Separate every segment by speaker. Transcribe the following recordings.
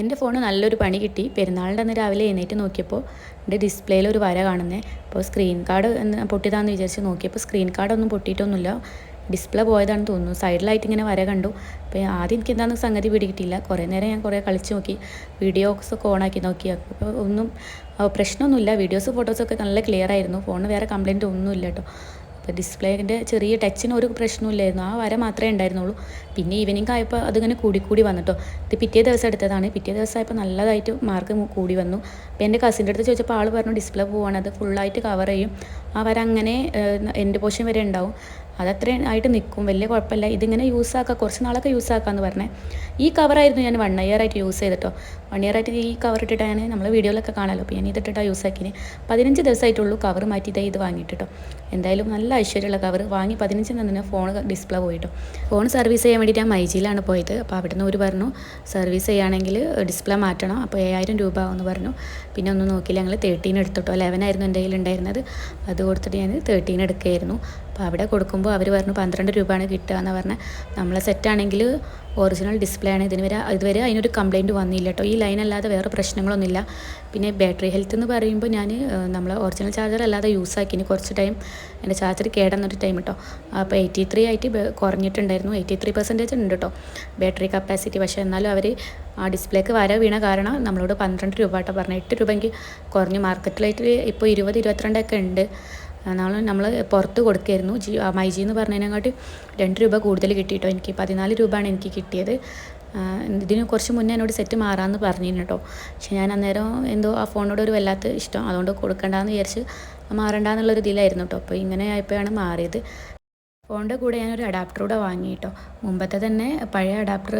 Speaker 1: എന്റെ ഫോൺ നല്ലൊരു പണി കിട്ടി. പെരുന്നാളിന്റെ അന്ന് രാവിലെ എഴുന്നേറ്റ് നോക്കിയപ്പോൾ എന്റെ ഡിസ്പ്ലേയിൽ ഒരു വര കാണുന്നത് അപ്പോൾ സ്ക്രീൻ കാർഡ് എന്ന് പൊട്ടിയതാണെന്ന് വിചാരിച്ച് നോക്കിയപ്പോൾ സ്ക്രീൻ കാർഡൊന്നും പൊട്ടിയിട്ടൊന്നുമില്ല. ഡിസ്പ്ലേ പോയതാണ് തോന്നുന്നു. സൈഡിലായിട്ട് ഇങ്ങനെ വര കണ്ടു. അപ്പോൾ ആദ്യം എനിക്ക് എന്താണെന്ന് സംഗതി പിടികിട്ടില്ല കുറേ നേരം ഞാൻ കുറേ കളിച്ച് നോക്കി. വീഡിയോസ് ഒക്കെ ഓണാക്കി നോക്കി. അപ്പോൾ ഒന്നും പ്രശ്നമൊന്നുമില്ല. വീഡിയോസ് ഫോട്ടോസൊക്കെ നല്ല ക്ലിയർ ആയിരുന്നു. ഫോണിന് വേറെ കംപ്ലയിന്റ് ഒന്നുമില്ല കേട്ടോ. ഡിസ്പ്ലേന്റെ ചെറിയ ടച്ചിന് ഒരു പ്രശ്നമില്ലായിരുന്നു. ആ വര മാത്രമേ ഉണ്ടായിരുന്നുള്ളൂ. പിന്നെ ഈവനിങ് ആയപ്പോൾ അതിങ്ങനെ കൂടി കൂടി വന്നിട്ടോ. ഇത് പിറ്റേ ദിവസം എടുത്തതാണ്. പിറ്റേ ദിവസം ആയപ്പോൾ നല്ലതായിട്ട് മാർക്ക് കൂടി വന്നു. അപ്പോൾ എന്റെ കസിന്റെ അടുത്ത് ചോദിച്ചപ്പോൾ ആൾ പറഞ്ഞു ഡിസ്പ്ലേ പോവാണ്. അത് ഫുള്ളായിട്ട് കവർ ചെയ്യും. ആ വര അങ്ങനെ എന്റെ പോഷൻ വരെ ഉണ്ടാവും. അതത്രയും ആയിട്ട് നിൽക്കും. വലിയ കുഴപ്പമില്ല. ഇതിങ്ങനെ യൂസ് ആക്കുക കുറച്ച് നാളൊക്കെ യൂസ് ആക്കാമെന്ന് പറഞ്ഞേ. ഈ കവറായിരുന്നു ഞാൻ വൺ ഇയർ ആയിട്ട് യൂസ് ചെയ്തിട്ടോ. വൺ ഇയർ ആയിട്ട് ഈ കവർ ഇട്ടിട്ടാണ് നമ്മൾ വീഡിയോയിലൊക്കെ കാണാമല്ലോ അപ്പോൾ ഞാൻ ഇതിട്ടിട്ടാണ് യൂസ് ആക്കിയത് പതിനഞ്ച് ദിവസമായിട്ടുള്ളൂ കവർ മാറ്റിയിട്ടേ ഇത് വാങ്ങിയിട്ടോ എന്തായാലും നല്ല ഐശ്വര്യമുള്ള കവർ വാങ്ങി പതിനഞ്ച് തന്നെ ഫോൺ ഡിസ്പ്ലേ പോയിട്ടോ. ഫോൺ സർവീസ് ചെയ്യാൻ വേണ്ടിയിട്ട് ഞാൻ മൈജിയിലാണ് പോയത്. അപ്പോൾ അവിടുന്ന് ഒരു പറഞ്ഞു സർവീസ് ചെയ്യുകയാണെങ്കിൽ ഡിസ്പ്ലേ മാറ്റണം. അപ്പോൾ ഏഴായിരം രൂപ ആവുമെന്ന് പറഞ്ഞു. പിന്നെ ഒന്ന് നോക്കിയില്ല. ഞങ്ങൾ തേർട്ടീൻ എടുത്തിട്ടോ. ലെവൻ ആയിരുന്നു എന്റെ കയ്യിൽ ഉണ്ടായിരുന്നത് അത് കൊടുത്തിട്ട് ഞാൻ തേർട്ടീൻ എടുക്കുകയായിരുന്നു. അപ്പോൾ അവിടെ കൊടുക്കുമ്പോൾ അവർ പറഞ്ഞു പന്ത്രണ്ട് രൂപയാണ് കിട്ടുക എന്ന് പറഞ്ഞാൽ നമ്മളെ സെറ്റാണെങ്കിൽ ഒറിജിനൽ ഡിസ്പ്ലേ ആണ്. ഇതിന് വരെ ഇതുവരെ അതിനൊരു കംപ്ലയിന്റ് വന്നില്ല കേട്ടോ. ഈ ലൈൻ അല്ലാതെ വേറെ പ്രശ്നങ്ങളൊന്നുമില്ല. പിന്നെ ബാറ്ററി ഹെൽത്ത് എന്ന് പറയുമ്പോൾ ഞാൻ നമ്മൾ ഒറിജിനൽ ചാർജർ അല്ലാതെ യൂസ് ആക്കി. ഇനി കുറച്ച് ടൈം എന്റെ ചാർജർ കേടന്നൊരു ടൈം കേട്ടോ. അപ്പോൾ എയ്റ്റി ത്രീ ആയിട്ട് കുറഞ്ഞിട്ടുണ്ടായിരുന്നു. എയ്റ്റി ത്രീ പെർസെന്റേജ് ഉണ്ട് കേട്ടോ ബാറ്ററി കപ്പാസിറ്റി പക്ഷേ എന്നാലും അവർ ആ ഡിസ്പ്ലേക്ക് വര വീണ കാരണം നമ്മളോട് പന്ത്രണ്ട് രൂപ കേട്ടോ പറഞ്ഞു. എട്ട് രൂപ കുറഞ്ഞു. മാർക്കറ്റിലായിട്ട് ഇപ്പോൾ ഇരുപത് ഇരുപത്തിരണ്ടൊക്കെ ഉണ്ട്. നാളെ നമ്മൾ പുറത്ത് കൊടുക്കായിരുന്നു. ജി മൈജി എന്ന് പറഞ്ഞതിനെക്കാട്ടി രണ്ട് രൂപ കൂടുതൽ കിട്ടിയിട്ടോ എനിക്ക്. പതിനാല് രൂപയാണ് എനിക്ക് കിട്ടിയത്. ഇതിന് കുറച്ച് മുന്നേ എന്നോട് സെറ്റ് മാറാമെന്ന് പറഞ്ഞിരുന്നു കേട്ടോ. പക്ഷെ ഞാൻ അന്നേരം എന്തോ ആ ഫോണിനോട് ഒരു വല്ലാത്ത ഇഷ്ടം. അതുകൊണ്ട് കൊടുക്കണ്ടെന്ന് വിചാരിച്ച് മാറണ്ടെന്നുള്ളൊരു ഇതിലായിരുന്നു കേട്ടോ. അപ്പോൾ ഇങ്ങനെ ആയപ്പോഴാണ് മാറിയത്. ഫോണിന്റെ കൂടെ ഞാനൊരു അഡാപ്റ്റർ കൂടെ വാങ്ങി കേട്ടോ മുമ്പത്തെ തന്നെ പഴയ അഡാപ്റ്റർ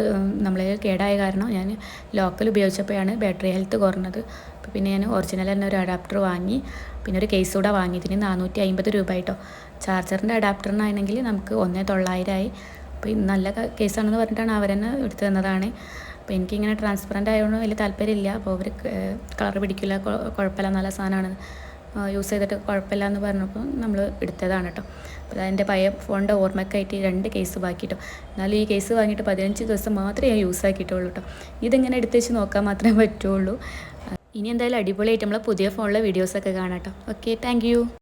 Speaker 1: നമ്മളെ കേടായ കാരണം ഞാൻ ലോക്കൽ ഉപയോഗിച്ചപ്പോഴാണ് ബാറ്ററി ഹെൽത്ത് കുറഞ്ഞത്. അപ്പോൾ പിന്നെ ഞാൻ ഒറിജിനൽ തന്നെ ഒരു അഡാപ്റ്റർ വാങ്ങി പിന്നെ ഒരു കേസ് കൂടെ വാങ്ങി. ഇതിന് നാനൂറ്റി അമ്പത് രൂപ കേട്ടോ ചാർജറിന്റെ അഡാപ്റ്ററിനാണെങ്കിൽ നമുക്ക് ഒന്നേ തൊള്ളായിരമായി അപ്പോൾ നല്ല കേസാണെന്ന് പറഞ്ഞിട്ടാണ് അവരെന്നെ എടുത്തു തന്നതാണ്. അപ്പോൾ എനിക്കിങ്ങനെ ട്രാൻസ്പെറന്റ് ആയതുകൊണ്ട് വലിയ താല്പര്യമില്ല. അപ്പോൾ അവർ കളർ പിടിക്കില്ല കുഴപ്പമില്ല നല്ല സാധനമാണ്. യൂസ് ചെയ്തിട്ട് കുഴപ്പമില്ല എന്ന് പറഞ്ഞപ്പോൾ നമ്മൾ എടുത്തതാണ് കേട്ടോ. അപ്പോൾ അതിന്റെ പഴയ ഫോണിന്റെ ഓർമ്മയ്ക്കായിട്ട് ഈ രണ്ട് കേസ് ബാക്കി കേട്ടോ എന്നാലും ഈ കേസ് വാങ്ങിയിട്ട് പതിനഞ്ച് ദിവസം മാത്രമേ ഞാൻ യൂസ് ആക്കിയിട്ടുള്ളൂ കേട്ടോ. ഇതിങ്ങനെ എടുത്ത് വെച്ച് നോക്കാൻ മാത്രമേ പറ്റുള്ളൂ. ഇനി എന്തായാലും അടിപൊളിയായിട്ട് നമ്മളെ പുതിയ ഫോണിലെ വീഡിയോസൊക്കെ കാണാം കേട്ടോ. Okay thank